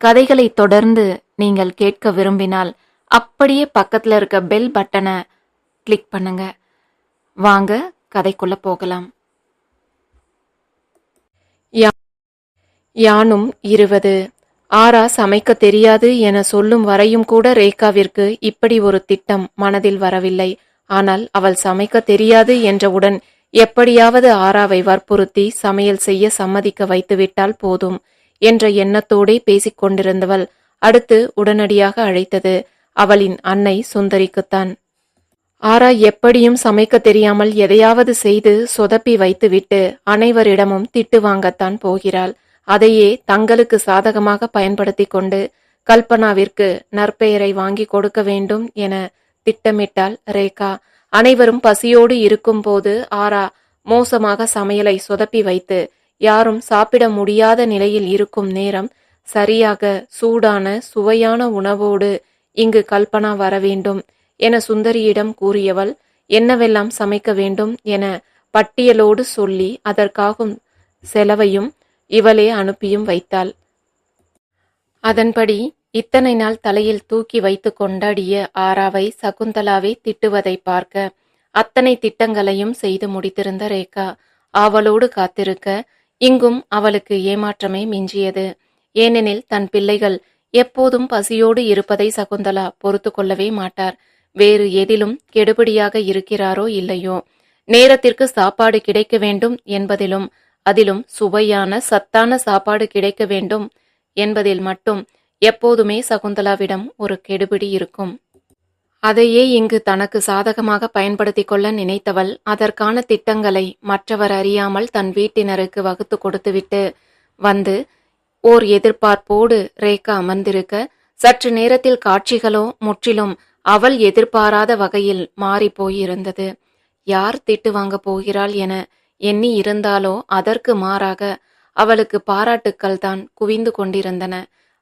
கதைகளை தொடர்ந்து நீங்கள் கேட்க விரும்பினால் அப்படியே பக்கத்தில் இருக்க பெல் பட்டனை கிளிக் பண்ணுங்க. வாங்க கதைக்குள்ள போகலாம். யா- யானும் இருபது ஆரா சமைக்க தெரியாது என சொல்லும் வரையும் கூட ரேகாவிற்கு இப்படி ஒரு திட்டம் மனதில் வரவில்லை. ஆனால் அவள் சமைக்க தெரியாது என்றவுடன் எப்படியாவது ஆராவை வற்புறுத்தி சமையல் செய்ய சம்மதிக்க வைத்துவிட்டால் போதும். என்ற எண்ணத்தோடே பேசிக் கொண்டிருந்தவள் அடுத்து உடனடியாக அழைத்தது அவளின் அன்னை சுந்தரிக்குத்தான். ஆரா எப்படியும் சமைக்க தெரியாமல் எதையாவது செய்து சொதப்பி வைத்துவிட்டு அனைவரிடமும் திட்டு வாங்கத்தான் போகிறாள். அதையே தங்களுக்கு சாதகமாக பயன்படுத்தி கொண்டு கல்பனாவிற்கு நற்பெயரை வாங்கி கொடுக்க வேண்டும் என திட்டமிட்டாள் ரேகா. அனைவரும் பசியோடு இருக்கும்போது ஆரா மோசமாக சமையலை சொதப்பி வைத்து யாரும் சாப்பிட முடியாத நிலையில் இருக்கும் நேரம் சரியாக சூடான சுவையான உணவோடு இங்கு கல்பனா வர வேண்டும் என சுந்தரியிடம் கூறியவள் என்னவெல்லாம் சமைக்க வேண்டும் என பட்டியலோடு சொல்லி அதற்காகும் செலவையும் இவளே அனுப்பியும் வைத்தாள். அதன்படி இத்தனை நாள் தலையில் தூக்கி வைத்து கொண்டாடிய ஆராவை சகுந்தலாவை திட்டுவதை பார்க்க அத்தனை திட்டங்களையும் செய்து முடித்திருந்த ரேகா ஆவலோடு காத்திருக்க இங்கும் அவளுக்கு ஏமாற்றமே மிஞ்சியது. ஏனெனில் தன் பிள்ளைகள் எப்போதும் பசியோடு இருப்பதை சகுந்தலா பொறுத்து கொள்ளவே மாட்டார். வேறு எதிலும் கெடுபிடியாக இருக்கிறாரோ இல்லையோ. நேரத்திற்கு சாப்பாடு கிடைக்க வேண்டும் என்பதிலும் அதிலும் சுவையான சத்தான சாப்பாடு கிடைக்க வேண்டும் என்பதில் மட்டும் எப்போதுமே சகுந்தலாவிடம் ஒரு கெடுபிடி இருக்கும். அதையே இங்கு தனக்கு சாதகமாக பயன்படுத்திக் கொள்ள நினைத்தவள் அதற்கான திட்டங்களை மற்றவர் அறியாமல் தன் வீட்டினருக்கு வகுத்து கொடுத்துவிட்டு வந்து ஓர் எதிர்பார்ப்போடு ரேகா அமர்ந்திருக்க சற்று நேரத்தில் காட்சிகளோ முற்றிலும் அவள் எதிர்பாராத வகையில் மாறிப் போயிருந்தது. யார் திட்டு வாங்க போகிறாள் என எண்ணி இருந்தாலோ அதற்கு மாறாக அவளுக்கு பாராட்டுக்கள் தான் குவிந்து கொண்டிருந்தன.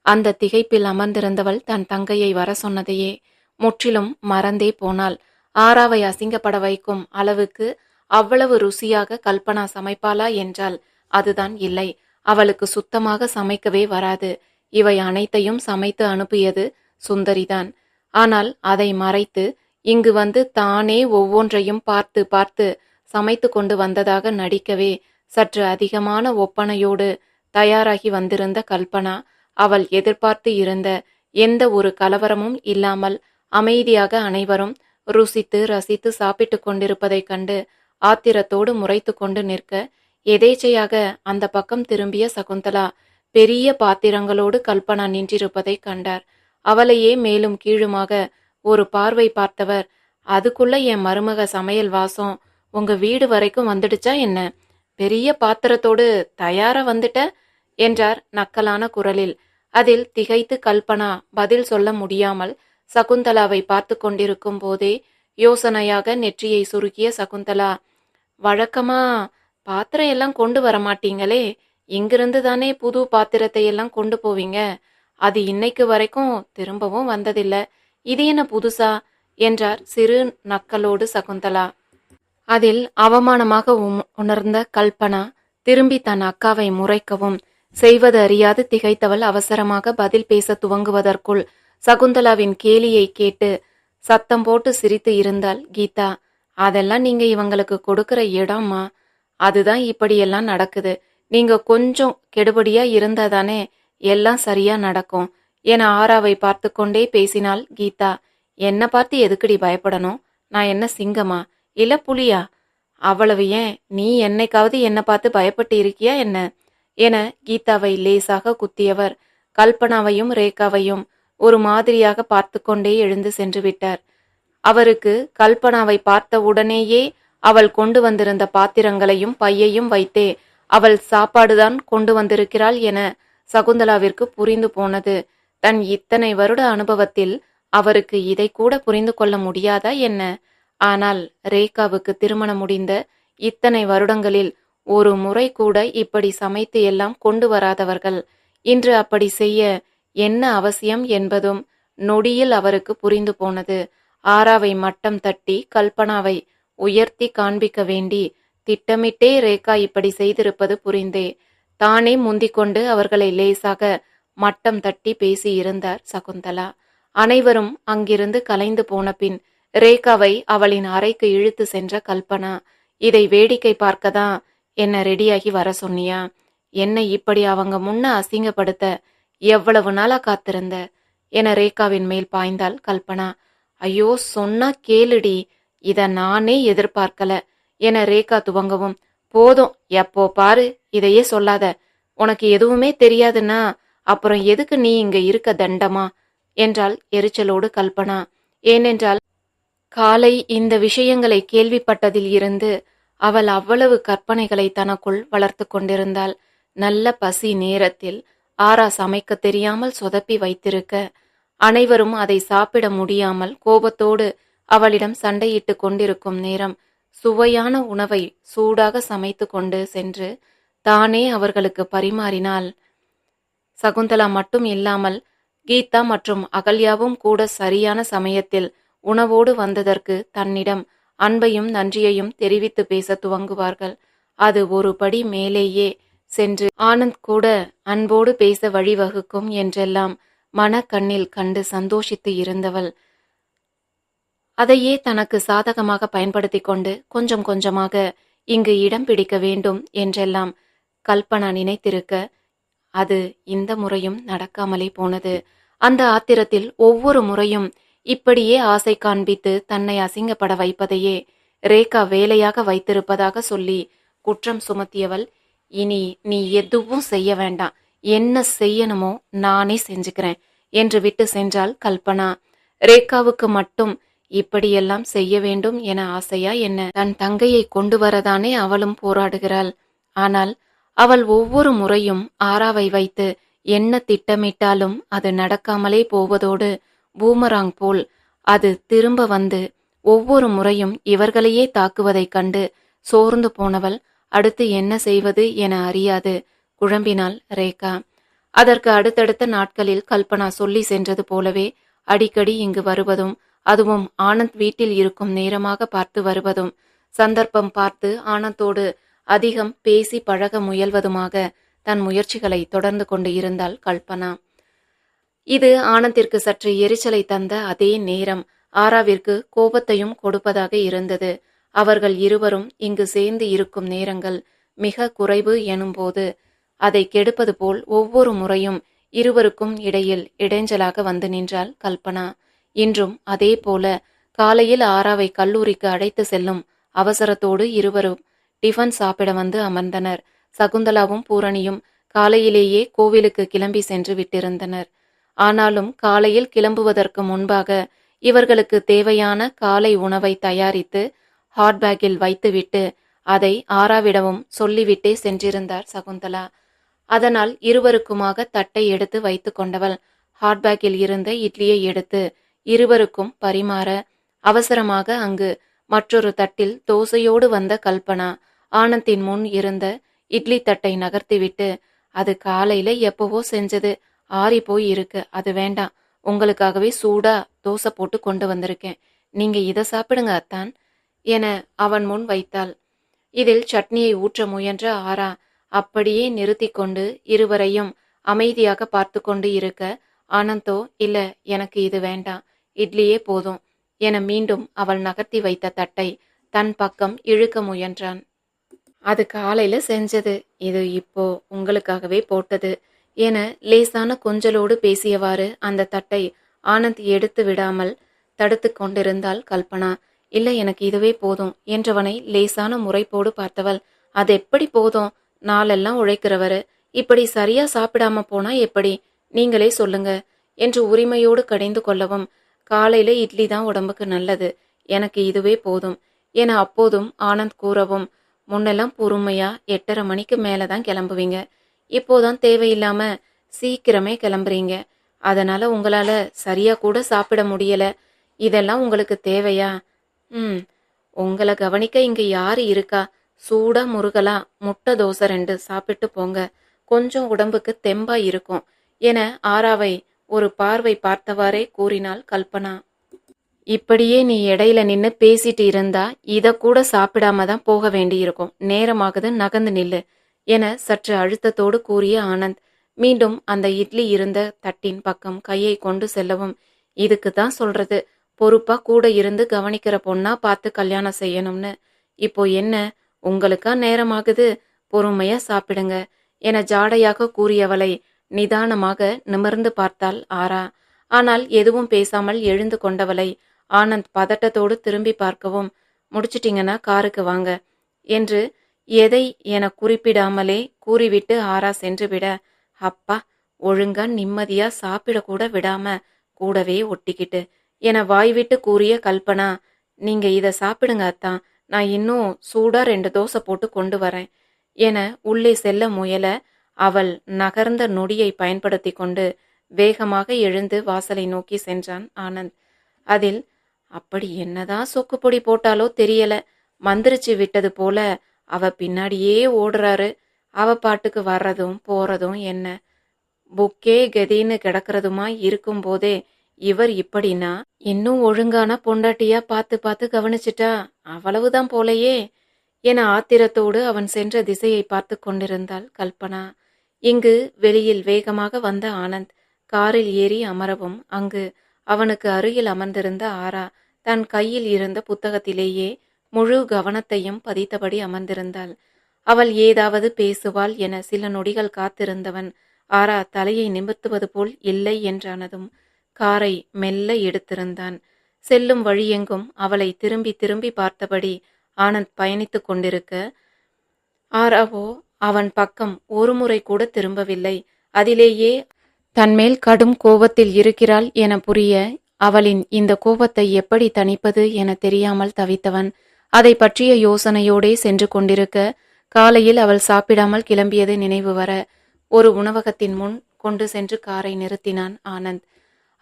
அந்த திகைப்பில் அமர்ந்திருந்தவள் தன் தங்கையை வர சொன்னதையே முற்றிலும் மறந்தே போனாள். ஆறாவை அசிங்கப்பட வைக்கும் அளவுக்கு அவ்வளவு ருசியாக கல்பனா சமைப்பாளா என்றால் அதுதான் இல்லை. அவளுக்கு சுத்தமாக சமைக்கவே வராது. இவை அனைத்தையும் சமைத்து அனுப்பியது சுந்தரிதான். ஆனால் அதை மறைத்து இங்கு வந்து தானே ஒவ்வொன்றையும் பார்த்து பார்த்து சமைத்து கொண்டு வந்ததாக நடிக்கவே சற்று அதிகமான ஒப்பனையோடு தயாராகி வந்திருந்த கல்பனா அவள் எதிர்பார்த்து இருந்த எந்த ஒரு கலவரமும் இல்லாமல் அமைதியாக அனைவரும் ருசித்து ரசித்து சாப்பிட்டு கொண்டிருப்பதைக் கண்டு ஆத்திரத்தோடு முறைத்து கொண்டு நிற்க எதேச்சையாக அந்த பக்கம் திரும்பிய சகுந்தலா பெரிய பாத்திரங்களோடு கல்பனா நின்றிருப்பதைக் கண்டார். அவளையே மேலும் கீழுமாக ஒரு பார்வை பார்த்தவர் அதுக்குள்ள என் மருமக சமையல் வாசம் உங்க வீடு வரைக்கும் வந்துடுச்சா என்ன? பெரிய பாத்திரத்தோடு தயாரா வந்துட்ட? என்றார் நக்கலான குரலில். அதில் திகைத்து கல்பனா பதில் சொல்ல முடியாமல் சகுந்தலாவை பார்த்து கொண்டிருக்கும் போதே யோசனையாக நெற்றியை சுருக்கிய சகுந்தலா வழக்கமா பாத்திரம் எல்லாம் கொண்டு வர மாட்டீங்களே? இங்கிருந்து தானே புது பாத்திரத்தை எல்லாம் கொண்டு போவீங்க? அது இன்னைக்கு வரைக்கும் திரும்பவும் வந்ததில்ல. இது என்ன புதுசா? என்றார் சிறு நக்கலோடு சகுந்தலா. அதில் அவமானமாக உணர்ந்த கல்பனா திரும்பி தன் அக்காவை முறைக்கவும் செய்வது அறியாது திகைத்தவள் அவசரமாக பதில் பேச துவங்குவதற்குள் சகுந்தலாவின் கேலியை கேட்டு சத்தம் போட்டு சிரித்து இருந்தாள் கீதா. அதெல்லாம் நீங்க இவங்களுக்கு கொடுக்கிற இடம்மா அதுதான் இப்படியெல்லாம் நடக்குது. நீங்க கொஞ்சம் கெடுபடியா இருந்தாதானே எல்லாம் சரியா நடக்கும் என ஆராவை பார்த்து கொண்டே பேசினாள் கீதா. என்ன பார்த்து எதுக்குடி பயப்படணும்? நான் என்ன சிங்கமா? இல்ல புலியா? அவ்வளவு ஏன்? நீ என்னைக்காவது என்னை பார்த்து பயப்பட்டு இருக்கியா என்ன? என கீதாவை லேசாக குத்தியவர். கல்பனாவையும் ரேகாவையும் ஒரு மாதிரியாக பார்த்து கொண்டே எழுந்து சென்று விட்டார். அவருக்கு கல்பனாவை பார்த்த உடனேயே அவள் கொண்டு வந்திருந்த பாத்திரங்களையும் பையையும் வைத்தே அவள் சாப்பாடுதான் கொண்டு வந்திருக்கிறாள் என சகுந்தலாவிற்கு புரிந்து போனது. தன் இத்தனை வருட அனுபவத்தில் அவருக்கு இதை கூட புரிந்து கொள்ள முடியாதா என்ன? ஆனால் ரேகாவுக்கு திருமணம் முடிந்த இத்தனை வருடங்களில் ஒரு முறை கூட இப்படி சமைத்து எல்லாம் கொண்டு வராதவர்கள். இன்று அப்படி செய்ய என்ன அவசியம் என்பதும் நொடியில் அவருக்கு புரிந்து போனது. ஆராவை மட்டம் தட்டி கல்பனாவை உயர்த்தி காண்பிக்க வேண்டி திட்டமிட்டே ரேகா இப்படி செய்திருப்பது புரிந்தே. தானே முந்திக்கொண்டு அவர்களை லேசாக மட்டம் தட்டி பேசியிருந்தார் சகுந்தலா. அனைவரும் அங்கிருந்து கலைந்து போன பின் ரேகாவை அவளின் அறைக்கு இழுத்து சென்ற கல்பனா இதை வேடிக்கை பார்க்கதான் என்ன ரெடியாகி வர சொன்னியா? என்னை இப்படி அவங்க முன்ன அசிங்கப்படுத்த எவ்வளவு நாளா காத்திருந்த? என ரேகாவின் மேல் பாய்ந்தாள் கல்பனா. ஐயோ சொன்னா கேளுடி. இத நானே எதிர்பார்க்கல. என ரேகா துவங்கவும். போதும் எப்போ பாரு இதையே சொல்லாத. உனக்கு எதுவுமே தெரியாதுன்னா அப்புறம் எதுக்கு நீ இங்க இருக்க தண்டமா? என்றாள் எரிச்சலோடு கல்பனா. ஏனென்றால் காலை இந்த விஷயங்களை கேள்விப்பட்டதில் இருந்து அவள் அவ்வளவு கற்பனைகளை தனக்குள் வளர்த்து கொண்டிருந்தாள். நல்ல பசி நேரத்தில் ஆரா சமைக்க தெரியாமல் சொதப்பி வைத்திருக்க. அனைவரும் அதை சாப்பிட முடியாமல் கோபத்தோடு அவளிடம் சண்டையிட்டு கொண்டிருக்கும் நேரம் சுவையான உணவை சூடாக சமைத்து கொண்டு சென்று தானே அவர்களுக்கு பரிமாறினாள். சகுந்தலா மட்டும் இல்லாமல் கீதா மற்றும் அகல்யாவும் கூட சரியான சமயத்தில் உணவோடு வந்ததற்கு தன்னிடம் அன்பையும் நன்றியையும் தெரிவித்து பேச துவங்குவார்கள். அது ஒரு படி மேலேயே சென்று ஆனந்த் கூட அன்போடு பேச வழிவகுக்கும் என்றெல்லாம் மனக்கண்ணில் கண்டு சந்தோஷித்து இருந்தவள். அதையே தனக்கு சாதகமாக பயன்படுத்தி கொண்டு கொஞ்சம் கொஞ்சமாக இங்கு இடம் பிடிக்க வேண்டும் என்றெல்லாம் கல்பனா நினைத்திருக்க அது இந்த முறையும் நடக்காமலே போனது. அந்த ஆத்திரத்தில் ஒவ்வொரு முறையும் இப்படியே ஆசை காண்பித்து தன்னை அசிங்கப்பட வைப்பதையே ரேகா வேலையாக வைத்திருப்பதாக சொல்லி குற்றம் சுமத்தியவள் இனி நீ எதுவும் செய்ய வேண்டாம். என்ன செய்யணுமோ நானே செஞ்சுக்கிறேன் என்று விட்டு சென்றாள் கல்பனா. ரேகாவுக்கு மட்டும் இப்படியெல்லாம் செய்ய வேண்டும் என ஆசையா என்ன? தன் தங்கையை கொண்டு வரதானே அவளும் போராடுகிறாள். ஆனால் அவள் ஒவ்வொரு முறையும் ஆறாவை வைத்து என்ன திட்டமிட்டாலும் அது நடக்காமலே போவதோடு பூமராங் போல் அது திரும்ப வந்து ஒவ்வொரு முறையும் இவர்களையே தாக்குவதைக் கண்டு சோர்ந்து போனவள் அடுத்து என்ன செய்வது என அறியாது. குழம்பினாள் ரேகா. அதற்கு அடுத்தடுத்த நாட்களில் கல்பனா சொல்லி சென்றது போலவே அடிக்கடி இங்கு வருவதும் அதுவும் ஆனந்த் வீட்டில் இருக்கும் நேரமாக பார்த்து வருவதும். சந்தர்ப்பம் பார்த்து ஆனந்தோடு அதிகம் பேசி பழக முயல்வதுமாக தன் முயற்சிகளை தொடர்ந்து கொண்டு இருந்தாள் கல்பனா. இது ஆனந்திற்கு சற்று எரிச்சலை தந்த அதே நேரம் ஆராவிற்கு கோபத்தையும் கொடுப்பதாக இருந்தது. அவர்கள் இருவரும் இங்கு சேர்ந்து இருக்கும் நேரங்கள் மிக குறைவு எனும்போது அதை கெடுப்பது போல் ஒவ்வொரு முறையும் இருவருக்கும் இடையில் இடைஞ்சலாக வந்து நின்றாள் கல்பனா. இன்றும் அதே போல காலையில் ஆராவை கல்லூரிக்கு அழைத்து செல்லும் அவசரத்தோடு இருவரும் டிஃபன் சாப்பிட வந்து அமர்ந்தனர். சகுந்தலாவும் பூரணியும் காலையிலேயே கோவிலுக்கு கிளம்பி சென்று விட்டிருந்தனர். ஆனாலும் காலையில் கிளம்புவதற்கு முன்பாக இவர்களுக்கு தேவையான காலை உணவை தயாரித்து ஹாட் பேக்கில் வைத்துவிட்டு அதை ஆறாவிடவும் சொல்லிவிட்டே சென்றிருந்தார் சகுந்தலா. அதனால் இருவருக்குமாக தட்டை எடுத்து வைத்து கொண்டவள் ஹாட் பேக்கில் இருந்த இட்லியை எடுத்து இருவருக்கும் பரிமாற அவசரமாக அங்கு மற்றொரு தட்டில் தோசையோடு வந்த கல்பனா ஆனந்தின் முன் இருந்த இட்லி தட்டை நகர்த்திவிட்டு அது காலையில எப்பவோ செஞ்சது ஆறி போய் இருக்கு அது வேண்டாம். உங்களுக்காகவே சூடா தோசை போட்டு கொண்டு வந்திருக்கேன். நீங்க இதை சாப்பிடுங்க அத்தான். என அவன் முன் வைத்தாள். இதில் சட்னியை ஊற்ற முயன்ற ஆரா அப்படியே நிறுத்தி கொண்டு இருவரையும் அமைதியாக பார்த்து கொண்டு இருக்க ஆனந்தோ இல்ல எனக்கு இது வேண்டாம். இட்லியே போதும் என மீண்டும் அவள் நகர்த்தி வைத்த தட்டை தன் பக்கம் இழுக்க முயன்றான். அது காலையில செஞ்சது. இது இப்போ உங்களுக்காகவே போட்டது என லேசான கொஞ்சலோடு பேசியவாறு அந்த தட்டை ஆனந்த் எடுத்து விடாமல் தடுத்து கொண்டிருந்தாள் கல்பனா. இல்லை எனக்கு இதுவே போதும் என்றவனை லேசான முறைப்போடு பார்த்தவள். அது எப்படி போதும்? நாளெல்லாம் உழைக்கிறவரு. இப்படி சரியா சாப்பிடாம போனா எப்படி? நீங்களே சொல்லுங்க என்று உரிமையோடு கடிந்து கொள்ளவும் காலையில இட்லி தான் உடம்புக்கு நல்லது. எனக்கு இதுவே போதும் என அப்போதும் ஆனந்த் கூறவும் முன்னெல்லாம் பொறுமையா எட்டரை மணிக்கு மேலே தான் கிளம்புவீங்க. இப்போதான் தேவையில்லாம சீக்கிரமே கிளம்புறீங்க. அதனால உங்களால சரியா கூட சாப்பிட முடியல. இதெல்லாம் உங்களுக்கு தேவையா? ம். உங்களை கவனிக்க இங்க யாரு இருக்கா? சூடா முருகலா முட்டை தோசை ரெண்டு சாப்பிட்டு போங்க. கொஞ்சம் உடம்புக்கு தெம்பா இருக்கும். என ஆராவை ஒரு பார்வை பார்த்தவாறே கூறினாள் கல்பனா. இப்படியே நீ இடையில நின்னு பேசிட்டு இருந்தா இத கூட சாப்பிடாம தான் போக வேண்டியிருக்கும். நேரமாகுது நகர்ந்து நில்லு என சற்று அழுத்தத்தோடு கூறிய ஆனந்த். மீண்டும் அந்த இட்லி இருந்த தட்டின் பக்கம் கையை கொண்டு செல்லவும். இதுக்கு தான் சொல்றது? பொறுப்பா கூட இருந்து கவனிக்கிற பொண்ணா பார்த்து கல்யாணம் செய்யணும்னு. இப்போ என்ன? உங்களுக்கா நேரமாகுது? பொறுமையா சாப்பிடுங்க. என ஜாடையாக கூறியவளை நிதானமாக நிமிர்ந்து பார்த்தாள் ஆரா. ஆனால் எதுவும் பேசாமல் எழுந்து கொண்டவளை ஆனந்த் பதட்டத்தோடு திரும்பி பார்க்கவும் முடிச்சிட்டிங்கன்னா காருக்கு வாங்க என்று எதை என குறிப்பிடாமலே கூறிவிட்டு ஆரா சென்றுவிட அப்பா ஒழுங்கா நிம்மதியா சாப்பிடக்கூட விடாம கூடவே ஒட்டிக்கிட்டு என வாய்விட்டு கூறிய கல்பனா நீங்க இதை சாப்பிடுங்க அத்தான் நான் இன்னும் சூடா ரெண்டு தோசை போட்டு கொண்டு வரேன் என உள்ளே செல்ல முயல அவள் நகர்ந்த நொடியை பயன்படுத்தி கொண்டு வேகமாக எழுந்து வாசலை நோக்கி சென்றான் ஆனந்த். அதில் அப்படி என்னதான் சொக்குப்பொடி போட்டாலோ தெரியல மந்திரிச்சு விட்டது போல அவ பின்னாடியே ஓடுறாரு அவ பாட்டுக்கு வர்றதும் போறதும் என்ன புக்கே கதின்னு கிடக்கிறதுமா இருக்கும்போதே இவர் இப்படின்னா இன்னும் ஒழுங்கான பொண்டாட்டியா பார்த்து பார்த்து கவனிச்சிட்டா? அவ்வளவுதான் போலையே. என ஆத்திரத்தோடு அவன் சென்ற திசையை பார்த்து கொண்டிருந்தாள் கல்பனா. இங்கு வெளியில் வேகமாக வந்த ஆனந்த் காரில் ஏறி அமரவும் அங்கு அவனுக்கு அருகில் அமர்ந்திருந்த ஆரா தன் கையில் இருந்த புத்தகத்திலேயே முழு கவனத்தையும் பதித்தபடி அமர்ந்திருந்தாள். அவள் ஏதாவது பேசுவாள் என சில நொடிகள் காத்திருந்தவன் ஆரா தலையை நிமிர்த்துவது போல் இல்லை என்றானதும் காரை மெல்ல எடுத்திருந்தான். செல்லும் வழியெங்கும் அவளை திரும்பி திரும்பி பார்த்தபடி ஆனந்த் பயணித்துக் கொண்டிருக்க ஆராவோ அவன் பக்கம் ஒருமுறை கூட திரும்பவில்லை. அதிலேயே தன்மேல் கடும் கோபத்தில் இருக்கிறாள் என புரிய அவளின் இந்த கோபத்தை எப்படி தணிப்பது என தெரியாமல் தவித்தவன். அதை பற்றிய யோசனையோடே சென்று கொண்டிருக்க காலையில் அவள் சாப்பிடாமல் கிளம்பியது நினைவு வர ஒரு உணவகத்தின் முன் கொண்டு சென்று காரை நிறுத்தினான் ஆனந்த்.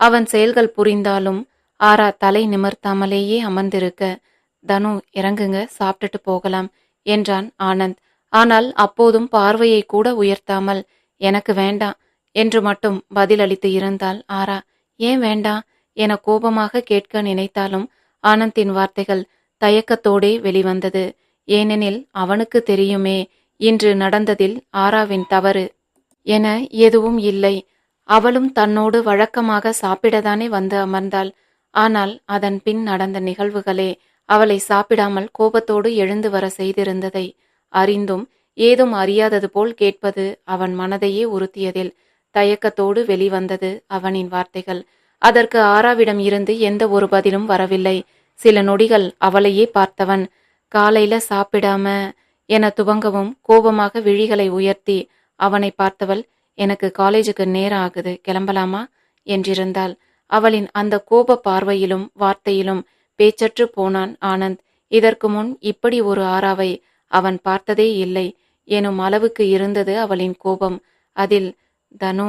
அவன் செயல்கள் புரிந்தாலும் ஆரா தலை நிமிர்த்தாமலேயே அமர்ந்திருக்க தனு இறங்குங்க சாப்பிட்டுட்டு போகலாம் என்றான் ஆனந்த். ஆனால் அப்போதும் பார்வையை கூட உயர்த்தாமல் எனக்கு வேண்டாம் என்று மட்டும் பதிலளித்து இருந்தால் ஆரா. ஏன் வேண்டாம்? என கோபமாக கேட்க நினைத்தாலும் ஆனந்தின் வார்த்தைகள் தயக்கத்தோடே வெளிவந்தது. ஏனெனில் அவனுக்கு தெரியுமே இன்று நடந்ததில் ஆராவின் தவறு என எதுவும் இல்லை. அவளும் தன்னோடு வழக்கமாக சாப்பிடதானே வந்து அமர்ந்தாள். ஆனால் அதன் பின் நடந்த நிகழ்வுகளே அவளை சாப்பிடாமல் கோபத்தோடு எழுந்து வர செய்திருந்ததை அறிந்தும் ஏதும் அறியாதது போல் கேட்பது அவன் மனதையே உறுத்தியதில் தயக்கத்தோடு வெளிவந்தது அவனின் வார்த்தைகள். அதற்கு ஆராவிடம் இருந்து எந்த ஒரு பதிலும் வரவில்லை. சில நொடிகள் அவளையே பார்த்தவன் காலையில சாப்பிடாம என துவங்கவும் கோபமாக விழிகளை உயர்த்தி அவனை பார்த்தவள் எனக்கு காலேஜுக்கு நேரம் ஆகுது கிளம்பலாமா? என்றிருந்தாள். அவளின் அந்த கோப பார்வையிலும் வார்த்தையிலும் பேச்சற்று போனான் ஆனந்த். இதற்கு முன் இப்படி ஒரு ஆறாவை அவன் பார்த்ததே இல்லை. எனும் அளவுக்கு இருந்தது அவளின் கோபம். அதில் தனு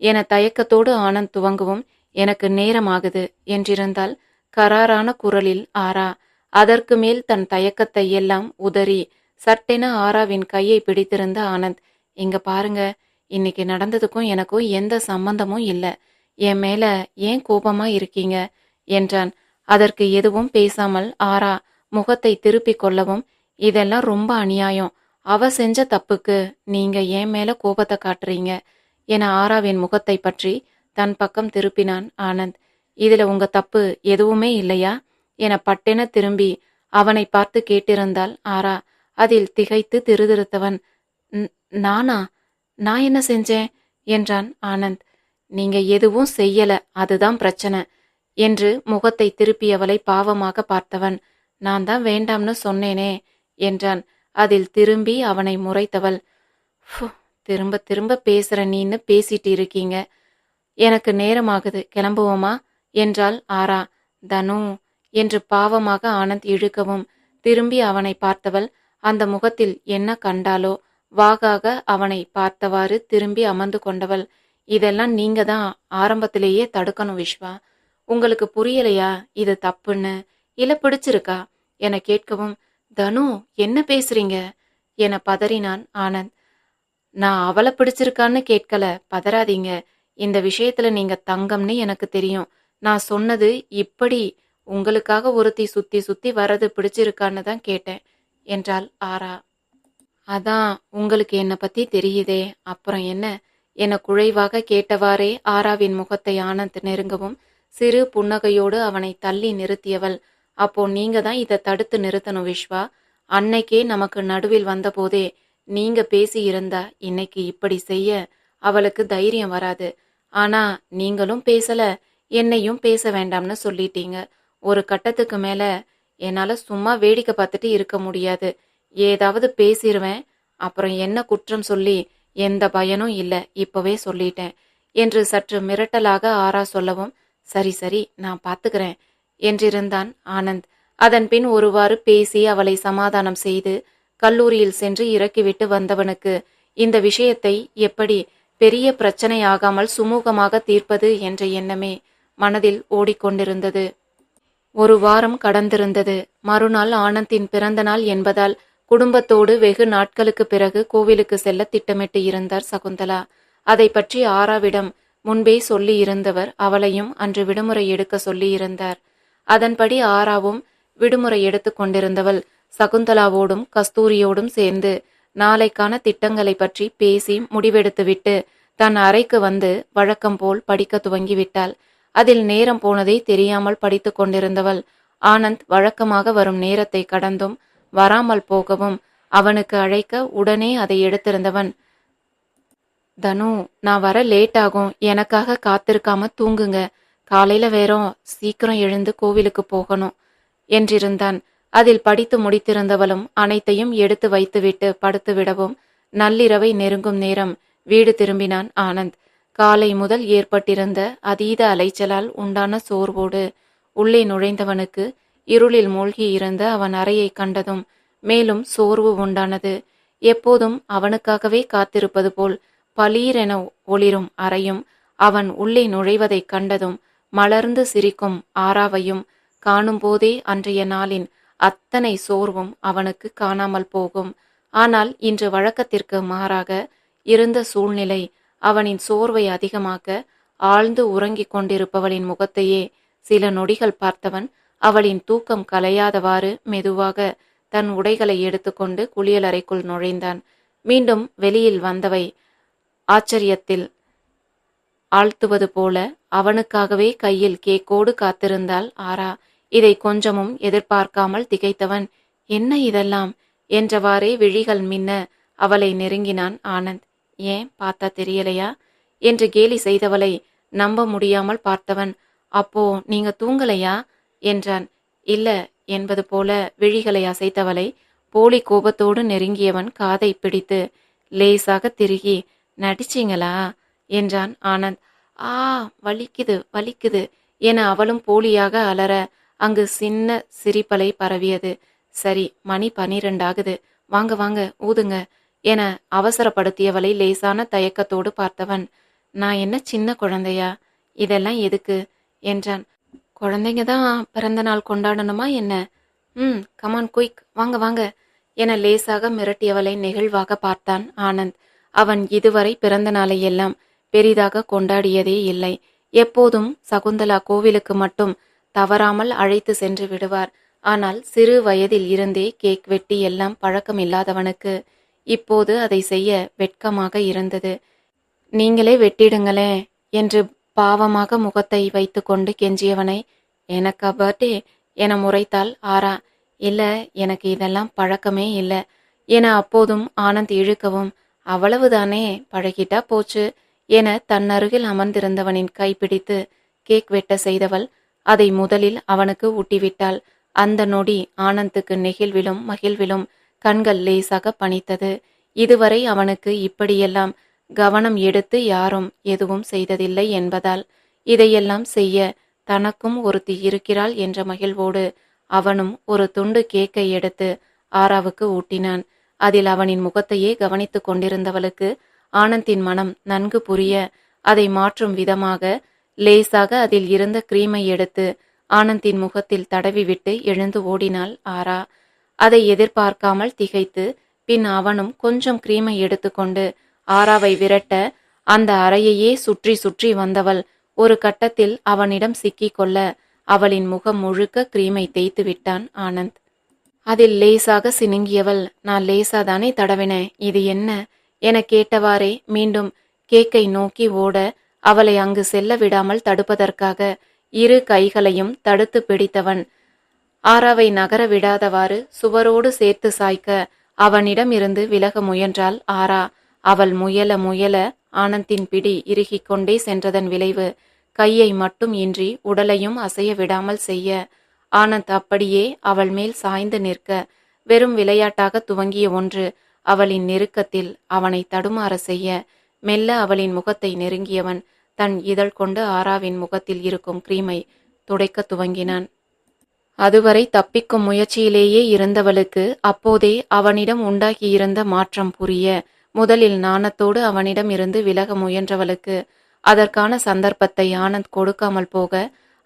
என தயக்கத்தோடு ஆனந்த் துவங்கவும் எனக்கு நேரமாகுது என்றிருந்தால் கராரான குரலில் ஆரா அதற்கு மேல் தன் தயக்கத்தை எல்லாம் உதறி சட்டென ஆராவின் கையை பிடித்திருந்த ஆனந்த் இங்க பாருங்க இன்னைக்கு நடந்ததுக்கும் எனக்கும் எந்த சம்பந்தமும் இல்லை. என் மேல ஏன் கோபமா இருக்கீங்க? என்றான். அதற்கு எதுவும் பேசாமல் ஆரா முகத்தை திருப்பிக் கொள்ளவும் இதெல்லாம் ரொம்ப அநியாயம். அவ செஞ்ச தப்புக்கு நீங்க என் மேல கோபத்தை காட்டுறீங்க? என ஆராவின் முகத்தை பற்றி தன் பக்கம் திருப்பினான் ஆனந்த். இதுல உங்க தப்பு எதுவுமே இல்லையா? என பட்டென திரும்பி அவனை பார்த்து கேட்டிருந்தாள் ஆரா. அதில் திகைத்து திருதிருத்தவன் நானா? நான் என்ன செஞ்சேன்? என்றான் ஆனந்த். நீங்க எதுவும் செய்யல அதுதான் பிரச்சனை என்று முகத்தை திருப்பியவளை பாவமாக பார்த்தவன். நான் தான் வேண்டாம்னு சொன்னேனே என்றான். அதில் திரும்பி அவனை முறைத்தவள். "ஃபு, திரும்ப திரும்ப பேசுற நீன்னு பேசிட்டு இருக்கீங்க. எனக்கு நேரமாகுது கிளம்புவோமா? என்றாள் ஆரா. தனு என்று பாவமாக ஆனந்த் இழுக்கவும் திரும்பி அவனை பார்த்தவள் அந்த முகத்தில் என்ன கண்டாலோ வாகாக அவனை பார்த்தவாறு திரும்பி அமர்ந்து கொண்டவள். இதெல்லாம் நீங்க தான் ஆரம்பத்திலேயே தடுக்கணும் விஸ்வா உங்களுக்கு புரியலையா? இது தப்புன்னு? இல்ல பிடிச்சிருக்கா? என கேட்கவும் தனு என்ன பேசுறீங்க? என பதறினான் ஆனந்த். நான் அவளை பிடிச்சிருக்கான்னு கேட்கல பதறாதீங்க. இந்த விஷயத்துல நீங்க தங்கம்னு எனக்கு தெரியும். நான் சொன்னது இப்படி உங்களுக்காக ஒருத்தி சுத்தி சுத்தி வர்றது பிடிச்சிருக்கான்னு தான் கேட்டேன் என்றாள் ஆரா. அதான் உங்களுக்கு என்னை பத்தி தெரியுதே. அப்புறம் என்ன? என குழைவாக கேட்டவாறே ஆராவின் முகத்தை ஆனந்த் நெருங்கவும் சிறு புன்னகையோடு அவனை தள்ளி நிறுத்தியவள். அப்போ நீங்க தான் இதை தடுத்து நிறுத்தணும் விஸ்வா அன்னைக்கே நமக்கு நடுவில் வந்தபோதே நீங்க பேசி இருந்தா இன்னைக்கு இப்படி செய்ய அவளுக்கு தைரியம் வராது. ஆனா நீங்களும் பேசல என்னையும் பேச வேண்டாம்னு சொல்லிட்டீங்க. ஒரு கட்டத்துக்கு மேல என்னால சும்மா வேடிக்கை பார்த்துட்டு இருக்க முடியாது. ஏதாவது பேசிடுவேன் அப்புறம் என்ன குற்றம் சொல்லி எந்த பயனும் இல்லை இப்பவே சொல்லிட்டேன் என்று சற்று மிரட்டலாக ஆரா சொல்லவும் சரி சரி நான் பார்த்துக்கிறேன் என்றிருந்தான் ஆனந்த். அதன் பின் ஒருவாறு பேசி அவளை சமாதானம் செய்து கல்லூரியில் சென்று இறக்கிவிட்டு வந்தவனுக்கு இந்த விஷயத்தை எப்படி பெரிய பிரச்சனையாகாமல் சுமூகமாக தீர்ப்பது என்ற எண்ணமே மனதில் ஓடிக்கொண்டிருந்தது. ஒரு வாரம் கடந்திருந்தது. மறுநாள் ஆனந்தின் பிறந்த நாள் என்பதால் குடும்பத்தோடு வெகு நாட்களுக்கு பிறகு கோவிலுக்கு செல்ல திட்டமிட்டு இருந்தார் சகுந்தலா. அதை பற்றி ஆராவிடம் முன்பே சொல்லி இருந்தவர் அவளையும் அன்று விடுமுறை எடுக்க சொல்லி இருந்தார் அதன்படி ஆராவும் விடுமுறை எடுத்து கொண்டிருந்தவள் சகுந்தலாவோடும் கஸ்தூரியோடும் சேர்ந்து நாளைக்கான திட்டங்களை பற்றி பேசி முடிவெடுத்துவிட்டு தன் அறைக்கு வந்து வழக்கம் போல் படிக்க துவங்கிவிட்டாள். அதில் நேரம் போனதே தெரியாமல் படித்து கொண்டிருந்தவள் ஆனந்த் வழக்கமாக வரும் நேரத்தை கடந்தும் வராமல் போகவும் அவனுக்கு அழைக்க உடனே அதை எடுத்திருந்தவன் தனு நான் வர லேட் ஆகும். எனக்காக காத்திருக்காம தூங்குங்க. காலையில வேறும் சீக்கிரம் எழுந்து கோவிலுக்கு போகணும் என்றிருந்தான். அதில் படித்து முடித்திருந்தவளும் அனைத்தையும் எடுத்து வைத்துவிட்டு படுத்து விடவும் நள்ளிரவை நெருங்கும் நேரம் வீடு திரும்பினான் ஆனந்த். காலை முதல் ஏற்பட்டிருந்த அதீத அலைச்சலால் உண்டான சோர்வோடு உள்ளே நுழைந்தவனுக்கு இருளில் மூழ்கி இருந்த அவன் அறையை கண்டதும் மேலும் சோர்வு உண்டானது. எப்போதும் அவனுக்காகவே காத்திருப்பது போல் பலீரென ஒளிரும் அறையும் அவன் உள்ளே நுழைவதைக் கண்டதும் மலர்ந்து சிரிக்கும் ஆராவையும் காணும்போதே அன்றைய நாளின் அத்தனை சோர்வும் அவனுக்கு காணாமல் போகும். ஆனால் இன்று வழக்கத்திற்கு மாறாக இருந்த சூழ்நிலை அவனின் சோர்வை அதிகமாக்க ஆழ்ந்து உறங்கிக் கொண்டிருப்பவளின் முகத்தையே சில நொடிகள் பார்த்தவன் அவளின் தூக்கம் கலையாதவாறு மெதுவாக தன் உடைகளை எடுத்துக்கொண்டு குளியலறைக்குள் நுழைந்தான். மீண்டும் வெளியில் வந்தவை ஆச்சரியத்தில் ஆழ்த்துவது போல அவனுக்காகவே கையில் கேக்கோடு காத்திருந்தாள் ஆரா. இதை கொஞ்சமும் எதிர்பார்க்காமல் திகைத்தவன் என்ன இதெல்லாம்? என்றவாறே விழிகள் மின்ன அவளை நெருங்கினான் ஆனந்த். ஏன் பார்த்தா தெரியலையா? என்று கேலி செய்தவளை நம்ப முடியாமல் பார்த்தவன் அப்போ நீங்க தூங்கலையா? என்றான். இல்ல என்பது போல விழிகளை அசைத்தவளை போலி கோபத்தோடு நெருங்கியவன் காதை பிடித்து லேசாக திருகி நடிச்சிங்களா? என்றான் ஆனந்த். ஆ வலிக்குது வலிக்குது என அவளும் போலியாக அலற அங்கு சின்ன சிரிப்பலை பரவியது. சரி மணி பனிரெண்டாகுது. வாங்க வாங்க ஊதுங்க என அவசரப்படுத்தியவளை லேசான தயக்கத்தோடு பார்த்தவன். நான் என்ன சின்ன குழந்தையா? இதெல்லாம் எதுக்கு? என்றான். குழந்தைங்க தான் பிறந்த நாள் கொண்டாடணுமா என்ன? ம் கமான் குயிக் வாங்க வாங்க. என லேசாக மிரட்டியவளை நெகிழ்வாக பார்த்தான் ஆனந்த். அவன் இதுவரை பிறந்த நாளை எல்லாம் பெரிதாக கொண்டாடியதே இல்லை. எப்போதும் சகுந்தலா கோவிலுக்கு மட்டும் தவறாமல் அழைத்து சென்று விடுவார். ஆனால் சிறு வயதில் இருந்தே கேக் வெட்டி எல்லாம் பழக்கம் இல்லாதவனுக்கு இப்போது அதை செய்ய வெட்கமாக இருந்தது. நீங்களே வெட்டிடுங்களே என்று பாவமாக முகத்தை வைத்துக்கொண்டு கெஞ்சியவனை எனக்கா பர்த்டே என முறைத்தாள் ஆரா இல்ல எனக்கு இதெல்லாம் பழக்கமே இல்லை. என அப்போதும் ஆனந்த் இழுக்கவும் அவ்வளவுதானே பழகிட்டா போச்சு என தன்னருகில் அமர்ந்திருந்தவனின் கைப்பிடித்து கேக் வெட்ட செய்தவள் அதை முதலில் அவனுக்கு ஊட்டிவிட்டாள். அந்த நொடி ஆனந்துக்கு நெகிழ்விலும் மகிழ்விலும் கண்கள் லேசாக பணித்தது இதுவரை அவனுக்கு இப்படியெல்லாம் கவனம் எடுத்து யாரும் எதுவும் செய்ததில்லை என்பதால் இதையெல்லாம் செய்ய தனக்கும் ஒருத்தி இருக்கிறாள் என்ற மகிழ்வோடு அவனும் ஒரு துண்டு கேக்கை எடுத்து ஆராவுக்கு ஊட்டினான். அதில் அவனின் முகத்தையே கவனித்துக் கொண்டிருந்தவளுக்கு ஆனந்தின் மனம் நன்கு புரிய அதை மாற்றும் விதமாக லேசாக அதில் இருந்த கிரீமை எடுத்து ஆனந்தின் முகத்தில் தடவிவிட்டு எழுந்து ஓடினாள் ஆரா அதை எதிர்பார்க்காமல் திகைத்து பின் அவனும் கொஞ்சம் கிரீமை எடுத்துக்கொண்டு ஆராவை விரட்ட அந்த அறையையே சுற்றி சுற்றி வந்தவள் ஒரு கட்டத்தில் அவனிடம் சிக்கிக்கொள்ள அவளின் முகம் முழுக்க கிரீமை தேய்த்து விட்டான் ஆனந்த். அதில் லேசாக சினுங்கியவள் நான் லேசாதானே தடவினேன் இது என்ன என கேட்டவாறே மீண்டும் கேக்கை நோக்கி ஓட அவளை அங்கு செல்ல விடாமல் தடுப்பதற்காக இரு கைகளையும் தடுத்து பிடித்தவன். ஆராவை நகர விடாதவாறு சுவரோடு சேர்த்து சாய்க்க அவனிடம் இருந்து விலக முயன்றாள் ஆரா அவள் முயல முயல ஆனந்தின் பிடி இறுகிக் கொண்டே சென்றதன் விளைவு கையை மட்டும் இன்றி உடலையும் அசைய விடாமல் செய்ய. ஆனந்த் அப்படியே அவள் மேல் சாய்ந்து நிற்க வெறும் விளையாட்டாக துவங்கிய ஒன்று அவளின் நெருக்கத்தில் அவனை தடுமாற செய்ய. மெல்ல அவளின் முகத்தை நெருங்கியவன் தன் இதழ் கொண்டு ஆராவின் முகத்தில் இருக்கும் கிரீமை துடைக்க துவங்கினான். அதுவரை தப்பிக்கும் முயற்சியிலேயே இருந்தவளுக்கு அப்போதே அவனிடம் உண்டாகியிருந்த மாற்றம் புரிய முதலில் நாணத்தோடு அவனிடம் இருந்து விலக முயன்றவளுக்கு அதற்கான சந்தர்ப்பத்தை ஆனந்த் கொடுக்காமல் போக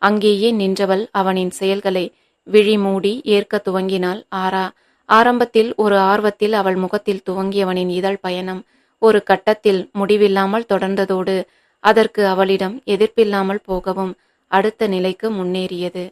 அங்கேயே நின்றவள் அவனின் செயல்களை விழி மூடி ஏற்க துவங்கினாள். ஆரா ஆரம்பத்தில் ஒரு ஆர்வத்தில் அவள் முகத்தில் துவங்கியவனின் இதழ் பயணம் ஒரு கட்டத்தில் முடிவில்லாமல் தொடர்ந்ததோடு அதற்கு அவளிடம் எதிர்ப்பில்லாமல் போகவும் அடுத்த நிலைக்கு முன்னேறியது.